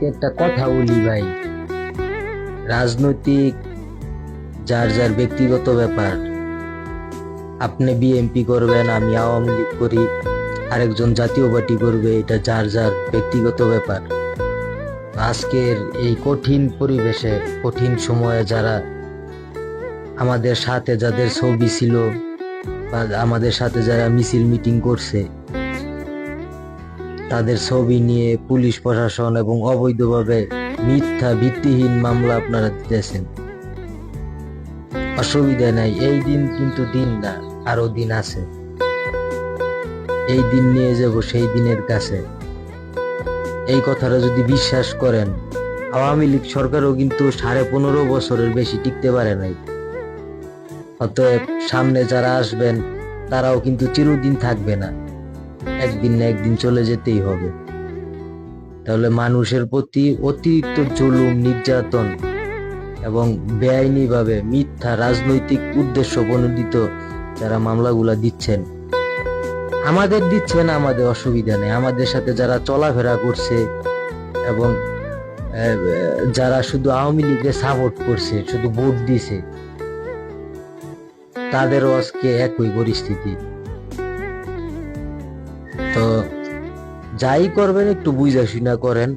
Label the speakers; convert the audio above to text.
Speaker 1: আজকে একটা কথা বলি ভাই। রাজনৈতিক, যার যার ব্যক্তিগত ব্যাপার। আপনি বিএমপি করবেন, আমি আওয়ামী লীগ করি, আরেকজন জাতীয় পার্টি করবে, এটা যার যার ব্যক্তিগত ব্যাপার। আজকের এই কঠিন পরিবেশে, কঠিন সময়ে যারা আমাদের সাথে যাদের ছবি ছিল বা আমাদের সাথে যারা মিছিল মিটিং করছে তাদের ছবি নিয়ে পুলিশ, প্রশাসন এবং অবৈধভাবে মিথ্যা, ভিত্তিহীন মামলা আপনারা দিতেছেন। অসুবিধা নাই, এই দিন কিন্তু দিন না আরও দিন আছে। এই দিন নিয়ে যাব সেই দিনের কাছে। এই কথাটা যদি বিশ্বাস করেন, আওয়ামী লীগ সরকারও কিন্তু সাড়ে পনেরো বছরের বেশি টিকতে পারে নাই। অতএব সামনে যারা আসবেন, তারাও কিন্তু চিরদিন থাকবে না। একদিন না একদিন চলে যেতেই হবে। তাহলে মানুষের প্রতি অতিরিক্ত জুলুম, নির্যাতন এবং বেআইনিভাবে মিথ্যা রাজনৈতিক উদ্দেশ্য প্রণোদিত যারা মামলাগুলা দিচ্ছেন, আমাদের দিচ্ছেন, আমাদের অসুবিধা নেই। আমাদের সাথে যারা চলাফেরা করছে এবং যারা শুধু আওয়ামী লীগকে সাপোর্ট করছে, শুধু ভোট দিছে, তাদেরও আজকে একই পরিস্থিতি। তো যাই করবেন একটু বুঝা করেন।